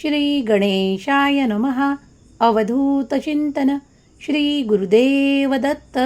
श्री गणेशाय नमः अवधूतचिंतन श्री गुरुदेव दत्त.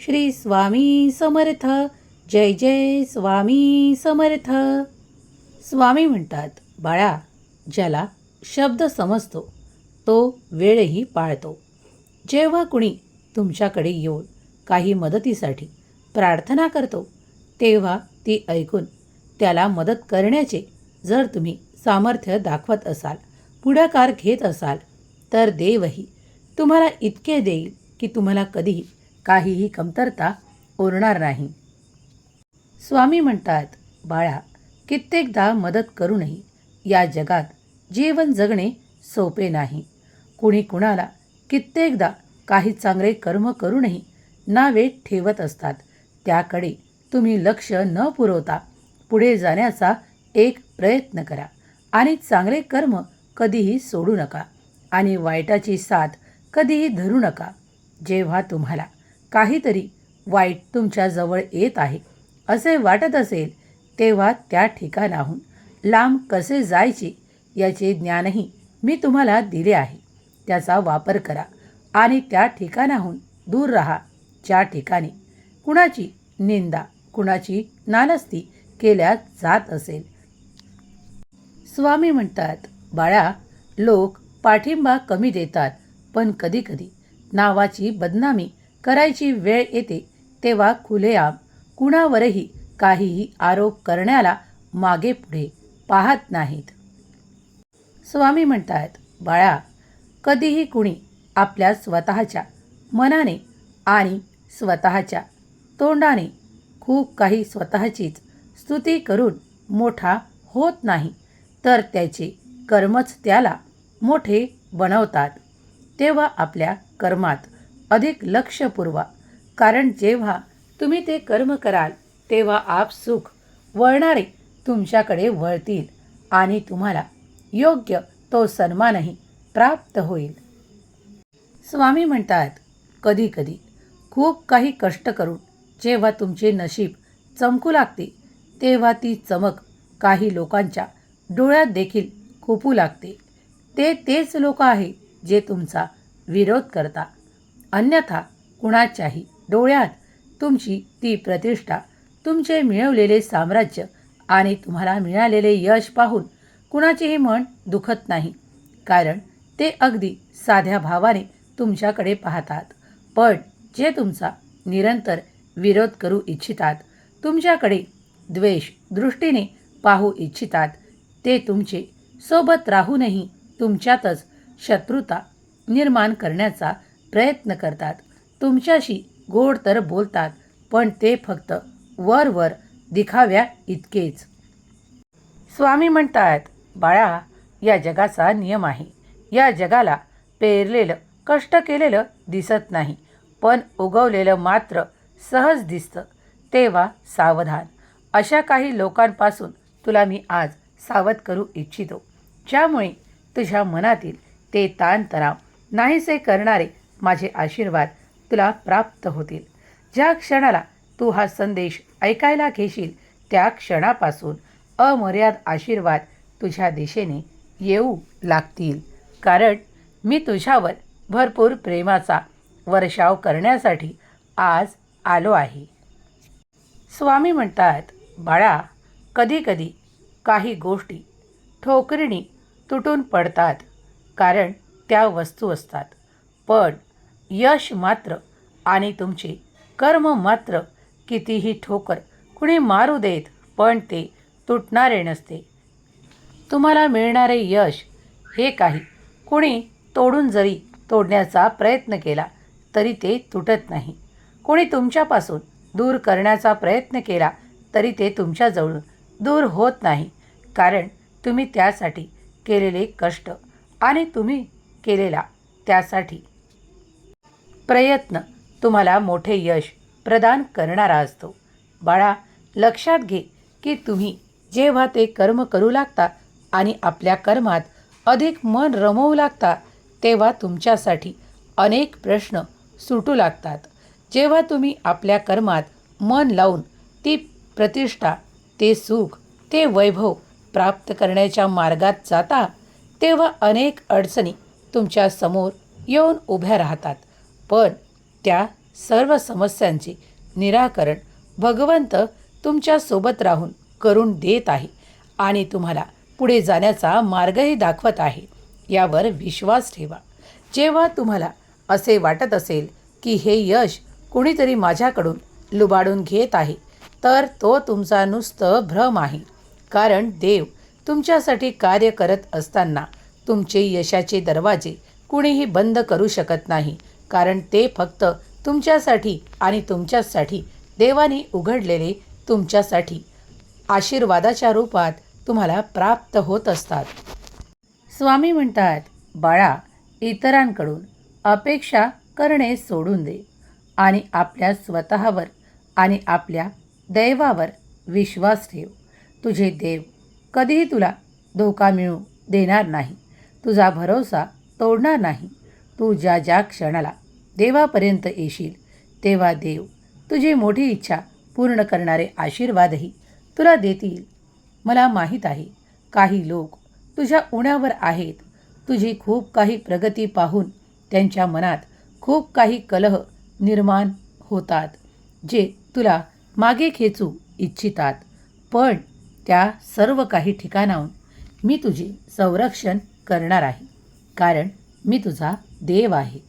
श्री स्वामी समर्थ. जय जय स्वामी समर्थ. स्वामी म्हणतात बाळा ज्याला शब्द समजतो तो वेळही पाळतो. जेव्हा कुणी तुमच्याकडे येऊन काही मदतीसाठी प्रार्थना करतो तेव्हा ती ऐकून त्याला मदत करण्याचे जर तुम्ही सामर्थ्य दाखवत असाल पुढाकार घेत असाल तर देवही तुम्हाला इतके देईल की तुम्हाला कधीही काहीही कमतरता ओरणार नाही. स्वामी म्हणतात बाळा कित्येकदा मदत करूनही या जगात जीवन जगणे सोपे नाही. कुणी कुणाला कित्येकदा काही चांगले कर्म करूनही नावे ठेवत असतात. त्याकडे तुम्ही लक्ष न पुरवता पुढे जाण्याचा एक प्रयत्न करा आणि चांगले कर्म कधीही सोडू नका आणि वाईटाची साथ कधीही धरू नका. जेव्हा तुम्हाला काहीतरी वाईट तुमच्याजवळ येत आहे असे वाटत असेल तेव्हा त्या ठिकाणाहून लांब कसे जायचे याचे ज्ञानही मी तुम्हाला दिले आहे. त्याचा वापर करा आणि त्या ठिकाणाहून दूर राहा ज्या ठिकाणी कुणाची निंदा कुणाची नालस्ती केल्या जात असेल. स्वामी म्हणतात बाळा लोक पाठिंबा कमी देतात पण कधीकधी नावाची बदनामी करायची वेळ येते तेव्हा खुलेआम कुणावरही काहीही आरोप करण्याला मागे पुढे पाहत नाहीत. स्वामी म्हणतात बाळा कधीही कुणी आपल्या स्वतःच्या मनाने आणि स्वतःच्या तोंडाने खूप काही स्वतःचीच स्तुती करून मोठा होत नाही तर त्याचे कर्मच त्याला मोठे बनवतात. तेव्हा आपल्या कर्मात अधिक लक्ष पुरवा. कारण जेव्हा तुम्ही ते कर्म कराल तेव्हा आप सुख वळणारे तुमच्याकडे वळतील आणि तुम्हाला योग्य तो सन्मानही प्राप्त होईल. स्वामी म्हणतात कधी कधी खूप काही कष्ट करून जेव्हा तुमचे नशीब चमकू लागते तेव्हा ती चमक काही लोकांच्या डोळ्यात देखील खुपू लागते. ते तेच लोक आहे जे तुमचा विरोध करता. अन्यथा कुणाच्याही डोळ्यात तुमची ती प्रतिष्ठा तुमचे मिळवलेले साम्राज्य आणि तुम्हाला मिळालेले यश पाहून कुणाचेही मन दुखत नाही. कारण ते अगदी साध्या भावाने तुमच्याकडे पाहतात. पण जे तुमचा निरंतर विरोध करू इच्छितात तुमच्याकडे द्वेष दृष्टीने पाहू इच्छितात ते तुमचे सोबत राहूनही तुमच्यातच शत्रुता निर्माण करण्याचा प्रयत्न करतात. तुमच्याशी गोड तर बोलतात पण ते फक्त वर वर दिखाव्या इतकेच. स्वामी म्हणतात बाळा या जगाचा नियम आहे. या जगाला पेरलेलं कष्ट केलेलं दिसत नाही पण उगवलेलं मात्र सहज दिसतं. तेव्हा सावधान. अशा काही लोकांपासून तुला मी आज सावध करू इच्छितो. ज्यामुळे तुझ्या मनातील ते ताणतणाव नाहीसे करणारे माझे आशीर्वाद तुला प्राप्त होतील. ज्या क्षणाला तू हा संदेश ऐकायला घेशील त्या क्षणापासून अमर्याद आशीर्वाद तुझ्या दिशेने येऊ लागतील. कारण मी तुझ्यावर भरपूर प्रेमाचा वर्षाव करण्यासाठी आज आलो आहे. स्वामी म्हणतात बाळा कधीकधी काही गोष्टी ठोकरणी तुटून पडतात. कारण त्या वस्तू असतात. पण यश मात्र आणि तुमचे कर्म मात्र कितीही ठोकर कुणी मारू देत पण ते तुटणारे नसते. तुम्हाला मिळणारे यश हे काही कुणी तोडून जरी तोडण्याचा प्रयत्न केला तरी ते तुटत नाही. कोणी तुमच्यापासून दूर करण्याचा प्रयत्न केला तरी ते तुमच्याजवळून दूर होत नाही. कारण तुम्ही त्यासाठी केलेले कष्ट आणि तुम्ही केलेला त्यासाठी. प्रयत्न तुम्हाला मोठे यश प्रदान करणारा असतो. बाळा लक्षात घे की तुम्ही जेव्हा ते कर्म करू लागता आणि आपल्या कर्मात अधिक मन रमवू लागता तेव्हा तुमच्यासाठी अनेक प्रश्न सुटू लागतात. जेव्हा तुम्ही आपल्या कर्मात मन लावून ती प्रतिष्ठा ते सुख ते वैभव प्राप्त करण्याच्या मार्गात जाता तेव्हा अनेक अडचणी तुमच्यासमोर येऊन उभ्या राहतात. पण त्या सर्व समस्यांचे निराकरण भगवंत तुमच्यासोबत राहून करून देत आहे आणि तुम्हाला पुढे जाण्याचा मार्गही दाखवत आहे. यावर विश्वास ठेवा. जेव्हा तुम्हाला असे वाटत असेल की हे यश कुणीतरी माझ्याकडून लुबाडून घेत आहे तर तो तुमचा नुसतं भ्रम आहे. कारण देव तुमच्यासाठी कार्य करत असताना तुमचे यशाचे दरवाजे कुणीही बंद करू शकत नाही. कारण ते फक्त तुमच्यासाठी आणि तुमच्यासाठी देवाने उघडलेले तुमच्यासाठी आशीर्वादाच्या रूपात तुम्हाला प्राप्त होत असतात. स्वामी म्हणतात बाळा इतरांकडून अपेक्षा करणे सोडून दे आणि आपल्या स्वतःवर आणि आपल्या दैवावर विश्वास ठेव. तुझे देव कधीही तुला धोका मिळू देणार नाही. तुझा भरोसा तोडणार नाही. तू ज्या ज्या क्षणाला देवापर्यंत येशील तेव्हा देव तुझी मोठी इच्छा पूर्ण करणारे आशीर्वादही तुला देतील. मला माहीत आहे काही लोक तुझ्या उण्यावर आहेत. तुझी खूप काही प्रगती पाहून त्यांच्या मनात खूप काही कलह निर्माण होतात जे तुला मागे खेचू इच्छितात. पण त्या सर्व काही ठिकाणाहून मी तुझे संरक्षण करणार आहे. कारण मी तुझा देव आहे.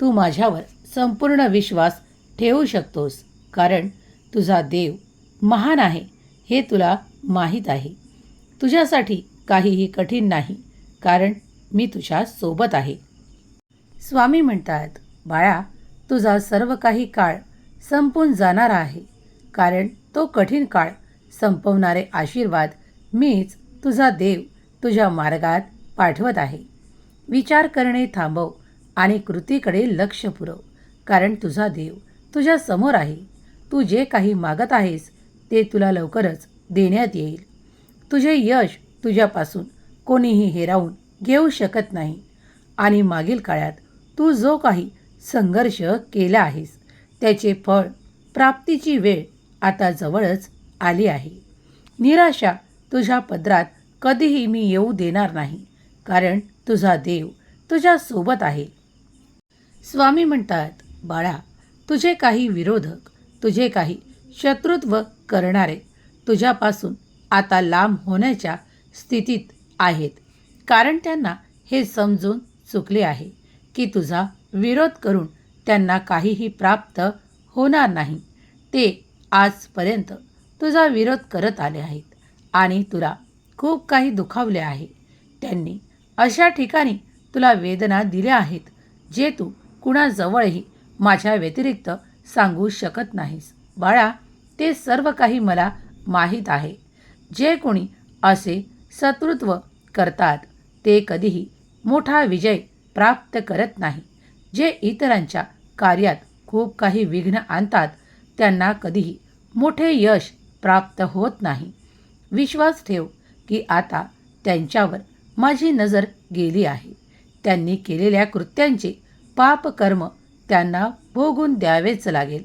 तू माझ्यावर संपूर्ण विश्वास ठेवू शकतोस. कारण तुझा देव महान आहे हे तुला माहीत आहे. तुझ्यासाठी काहीही कठीण नाही कारण मी तुझ्या सोबत आहे. स्वामी म्हणतात बाळा तुझा सर्व काही काळ संपून जाणार आहे. कारण तो कठीण काळ संपवणारे आशीर्वाद मीच तुझा देव तुझ्या मार्गात पाठवत आहे. विचार करणे थांबव आणि कृतीकडे लक्ष पुरव कारण तुझा देव तुझ्या समोर आहे. तू जे काही मागत आहेस ते तुला लवकरच देण्यात येईल. तुझे यश तुझ्यापासून कोणीही हेरावून घेऊ शकत नाही. आणि मागील काळात तू जो काही संघर्ष केला आहेस त्याचे फळ प्राप्तीची वेळ आता जवळच आली आहे. निराशा तुझ्या पदरात कधीही मी येऊ देणार नाही कारण तुझा देव तुझ्या सोबत आहे. स्वामी म्हणतात बाळा तुझे काही विरोधक तुझे काही शत्रुत्व करणारे तुझ्यापासून आता लांब होण्याच्या स्थितीत आहेत कारण त्यांना हे समजून चुकले आहे की तुझा विरोध करून त्यांना काहीही प्राप्त होणार नाही. ते आजपर्यंत तुझा विरोध करत आले आहेत. आणि तुला खूप काही दुखावले आहे. त्यांनी अशा ठिकाणी तुला वेदना दिल्या आहेत जे तू कुणाजवळही माझ्या व्यतिरिक्त सांगू शकत नाहीस. बाळा ते सर्व काही मला माहीत आहे. जे कोणी असे शत्रुत्व करतात ते कधीही मोठा विजय प्राप्त करत नाही. जे इतरांच्या कार्यात खूप काही विघ्न आणतात त्यांना कधीही मोठे यश प्राप्त होत नाही. विश्वास ठेव की आता त्यांच्यावर माझी नजर गेली आहे. त्यांनी केलेल्या कृत्यांचे पापकर्म त्यांना भोगून द्यावेच लागेल.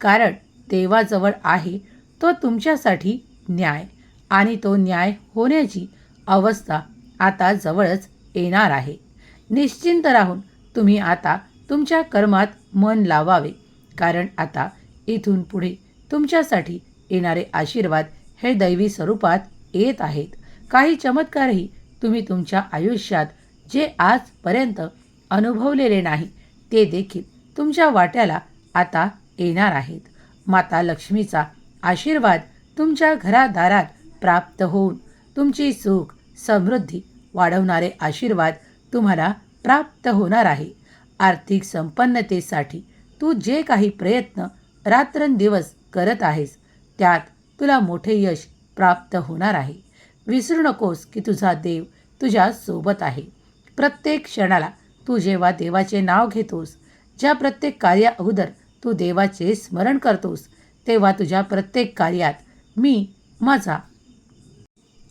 कारण देवाजवळ आहे तो तुमच्यासाठी न्याय आणि तो न्याय होण्याची अवस्था आता जवळच येणार आहे. निश्चिंत राहून तुम्ही आता तुमच्या कर्मात मन लावावे. कारण आता इथून पुढे तुमच्यासाठी येणारे आशीर्वाद हे दैवी स्वरूपात येत आहेत. काही चमत्कारही तुम्ही तुमच्या आयुष्यात जे आजपर्यंत अनुभवलेले नाही ते देखील तुमच्या वाट्याला आता येणार आहेत. माता लक्ष्मीचा आशीर्वाद तुमच्या घरादारात प्राप्त होऊन तुमची सुख समृद्धी वाढवणारे आशीर्वाद तुम्हाला प्राप्त होणार आहे. आर्थिक संपन्नतेसाठी तू जे काही प्रयत्न रात्रंदिवस करत आहेस त्यात तुला मोठे यश प्राप्त होणार आहे. विसरू नकोस की तुझा देव तुझ्या सोबत आहे. प्रत्येक क्षणाला तू जेव्हा देवाचे नाव घेतोस ज्या प्रत्येक कार्या अगोदर तू देवाचे स्मरण करतोस तेव्हा तुझ्या प्रत्येक कार्यात मी माझा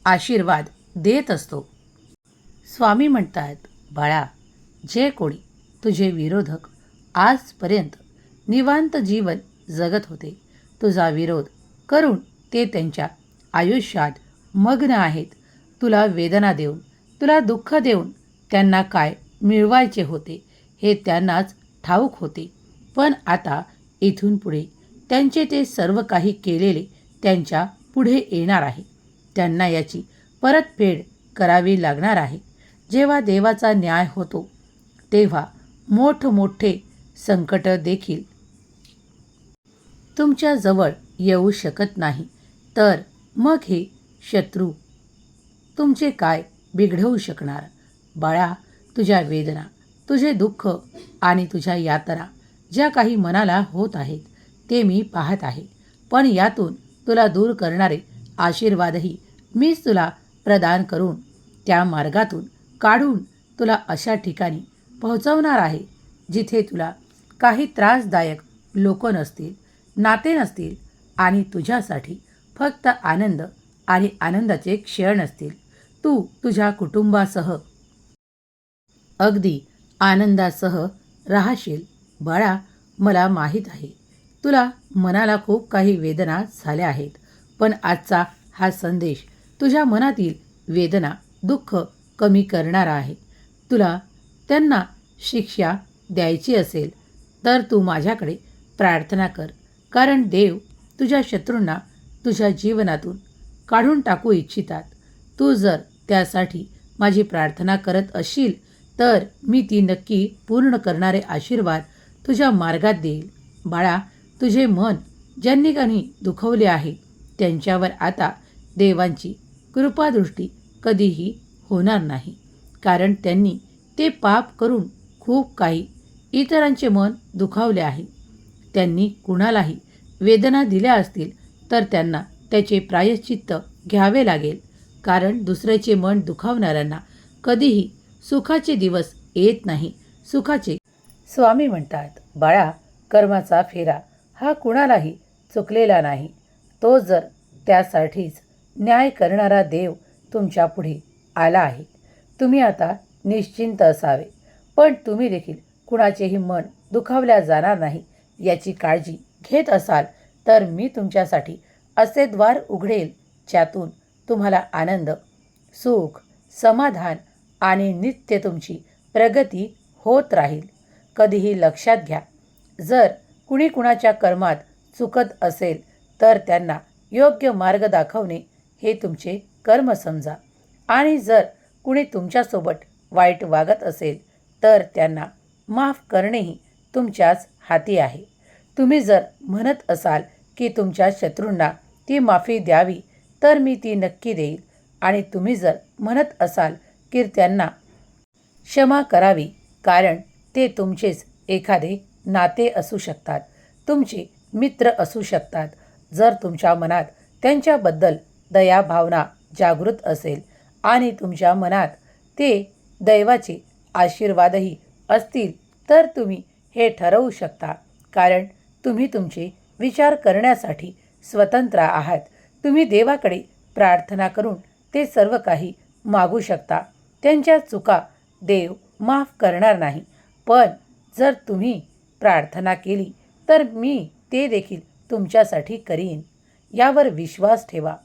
आशीर्वाद देत असतो. स्वामी म्हणतात बाळा जे कोणी तुझे विरोधक आजपर्यंत निवांत जीवन जगत होते तुझा विरोध करून ते त्यांच्या आयुष्यात मग्न आहेत. तुला वेदना देऊन तुला दुःख देऊन त्यांना काय मिळवायचे होते हे त्यांनाच ठाऊक होते. पण आता इथून पुढे त्यांचे ते सर्व काही केलेले त्यांच्या पुढे येणार आहे. त्यांना याची परतफेड करावी लागणार आहे. जेव्हा देवाचा न्याय होतो तेव्हा मोठमोठे संकट देखील तुमच्याजवळ येऊ शकत नाही. तर मग हे शत्रू तुमचे काय बिघडवू शकणार? बाळा तुझ्या वेदना तुझे दुःख आणि तुझ्या यात्रा ज्या काही मनाला होत आहेत ते मी पाहत आहे. पण यातून तुला दूर करणारे आशीर्वादही मीच तुला प्रदान करून त्या मार्गातून काढून तुला अशा ठिकाणी पोहोचवणार आहे जिथे तुला काही त्रासदायक लोक नसतील नाते नसतील आणि तुझ्यासाठी फक्त आनंद आणि आनंदाचे क्षण असतील. तू तुझ्या कुटुंबासह अगदी आनंदासह राहशील. बाळा मला माहीत आहे तुला मनाला खूप काही वेदना झाल्या आहेत पण आजचा हा संदेश तुझ्या मनातील वेदना दुःख कमी करणारा आहे. तुला त्यांना शिक्षा द्यायची असेल तर तू माझ्याकडे प्रार्थना कर कारण देव तुझ्या शत्रूंना तुझ्या जीवनातून काढून टाकू इच्छितात. तू जर त्यासाठी माझी प्रार्थना करत असशील तर मी ती नक्की पूर्ण करणारे आशीर्वाद तुझ्या मार्गात देईल. बाळा तुझे मन ज्यांनी काही दुखवले आहे त्यांच्यावर आता देवांची कृपादृष्टी कधीही होणार नाही. कारण त्यांनी ते पाप करून खूप काही इतरांचे मन दुखावले आहे. त्यांनी कुणालाही वेदना दिल्या असतील तर त्यांना त्याचे प्रायश्चित्त घ्यावे लागेल. कारण दुसऱ्याचे मन दुखावणाऱ्यांना कधीही सुखाचे दिवस येत नाही. सुखाचे स्वामी म्हणतात बाळा कर्माचा फेरा हा कुणालाही चुकलेला नाही. तो जर त्यासाठीच न्याय करणारा देव तुमच्यापुढे आला आहे. तुम्ही आता निश्चिंत असावे. पण तुम्ही देखील कुणाचेही मन दुखावल्या जाणार नाही याची काळजी घेत असाल तर मी तुमच्यासाठी असे द्वार उघडेल ज्यातून तुम्हाला आनंद सुख समाधान आणि नित्य तुमची प्रगती होत राहील. कधीही लक्षात घ्या जर कुणी कुणाच्या कर्मात चुकत असेल तर त्यांना योग्य मार्ग दाखवणे हे तुमचे कर्म समजा. आणि जर कुणी तुमच्यासोबत वाईट वागत असेल तर त्यांना माफ करणेही तुमच्याच हाती आहे. तुम्ही जर म्हणत असाल की तुमच्या शत्रूंना ती माफी द्यावी तर मी ती नक्की देईल. आणि तुम्ही जर म्हणत असाल की त्यांना क्षमा करावी कारण ते तुमचेच एखादे नाते असू शकतात तुमचे मित्र असू शकतात जर तुमच्या मनात त्यांच्याबद्दल दया भावना जागृत असेल आणि तुमच्या मनात ते दैवाचे आशीर्वादही असतील तर तुम्ही हे ठरवू शकता. कारण तुम्ही तुमचे विचार करण्यासाठी स्वतंत्र आहात. तुम्ही देवाकडे प्रार्थना करून ते सर्व काही मागू शकता. त्यांच्या चुका देव माफ करणार नाही. पण जर तुम्ही प्रार्थना केली तर मी ते देखील तुमच्यासाठी करीन. यावर विश्वास ठेवा.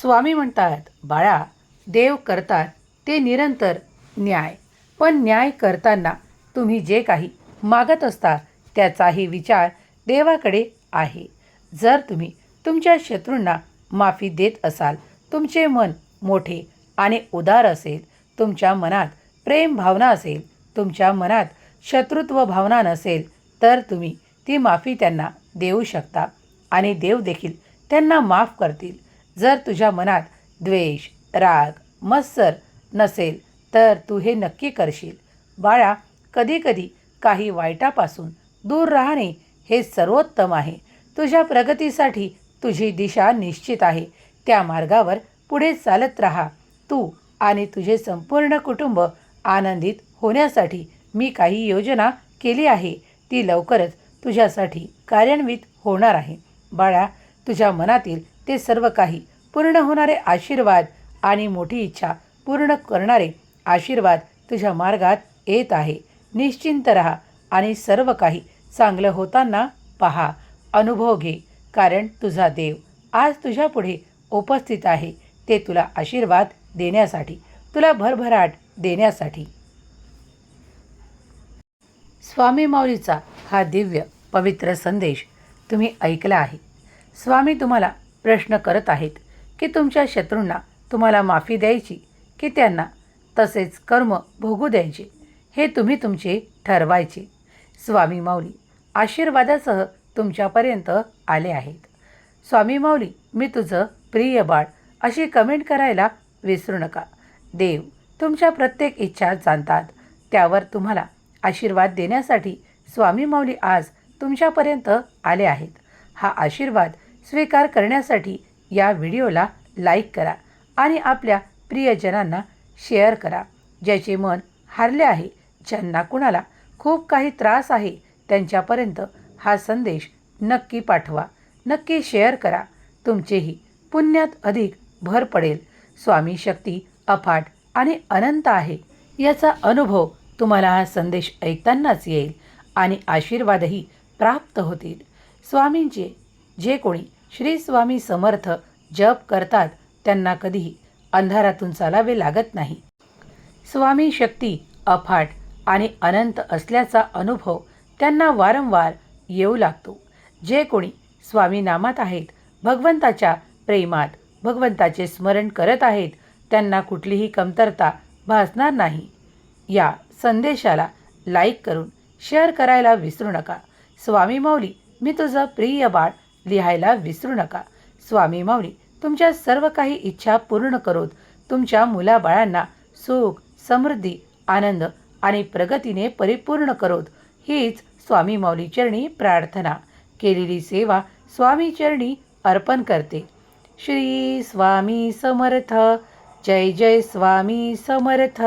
स्वामी म्हणतात बाळा देव करतात ते निरंतर न्याय. पण न्याय करताना तुम्ही जे काही मागत असता त्याचाही विचार देवाकडे आहे. जर तुम्ही तुमच्या शत्रूंना माफी देत असाल तुमचे मन मोठे आणि उदार असेल तुमच्या मनात प्रेम भावना असेल तुमच्या मनात शत्रुत्व भावना नसेल तर तुम्ही ती माफी त्यांना देऊ शकता आणि देव देखील त्यांना माफ करतील. जर तुझ्या मनात द्वेष राग मत्सर नसेल तर तू हे नक्की करशील. बाळा कधीकधी काही वाईटापासून दूर राहणे हे सर्वोत्तम आहे. तुझ्या प्रगतीसाठी तुझी दिशा निश्चित आहे. त्या मार्गावर पुढे चालत राहा. तू आणि तुझे संपूर्ण कुटुंब आनंदित होण्यासाठी मी काही योजना केली आहे. ती लवकरच तुझ्यासाठी कार्यान्वित होणार आहे. बाळा तुझ्या मनातील ते सर्व काही पूर्ण होणारे आशीर्वाद आणि मोठी इच्छा पूर्ण करणारे आशीर्वाद तुझ्या मार्गात येत आहे. निश्चिंत राहा आणि सर्व काही चांगलं होताना पहा. अनुभव घे कारण तुझा देव आज तुझ्यापुढे उपस्थित आहे ते तुला आशीर्वाद देण्यासाठी तुला भरभराट देण्यासाठी. स्वामी माऊलीचा हा दिव्य पवित्र संदेश तुम्ही ऐकला आहे. स्वामी तुम्हाला प्रश्न करत आहेत की तुमच्या शत्रूंना तुम्हाला माफी द्यायची की त्यांना तसेच कर्म भोगू द्यायचे हे तुम्ही तुमचे ठरवायचे. स्वामी माऊली आशीर्वादासह तुमच्यापर्यंत आले आहेत. स्वामी माऊली मी तुझं प्रिय बाळ अशी कमेंट करायला विसरू नका. देव तुमच्या प्रत्येक इच्छा जाणतात. त्यावर तुम्हाला आशीर्वाद देण्यासाठी स्वामी माऊली आज तुमच्यापर्यंत आले आहेत. हा आशीर्वाद स्वीकार करण्यासाठी या व्हिडिओला लाईक करा आणि आपल्या प्रियजनांना शेअर करा. ज्याचे मन हारले आहे ज्यांना कुणाला खूप काही त्रास आहे त्यांच्यापर्यंत हा संदेश नक्की पाठवा नक्की शेअर करा. तुमचेही पुण्यात अधिक भर पडेल. स्वामी शक्ती अफाट आणि अनंत आहे. याचा अनुभव तुम्हाला हा संदेश ऐकतानाच येईल आणि आशीर्वादही प्राप्त होतील. स्वामींचे जे कोणी श्री स्वामी समर्थ जप करतात त्यांना कधीही अंधारातून चालावे लागत नाही. स्वामी शक्ती अफाट आणि अनंत असल्याचा अनुभव त्यांना वारंवार येऊ लागतो. जे कोणी स्वामी नामात आहेत भगवंताच्या प्रेमात भगवंताचे स्मरण करत आहेत त्यांना कुठलीही कमतरता भासणार नाही. या संदेशाला लाईक करून शेअर करायला विसरू नका. स्वामी माऊली मी तुझं प्रिय बाळ लिहायला विसरू नका. स्वामी माऊली तुमच्या सर्व काही इच्छा पूर्ण करोत तुमच्या मुलाबाळांना सुख समृद्धी आनंद आणि प्रगतीने परिपूर्ण करोत. हीच स्वामी मौलीचरणी प्रार्थना. केलेली सेवा स्वामीचरणी अर्पण करते. श्री स्वामी समर्थ. जय जय स्वामी समर्थ.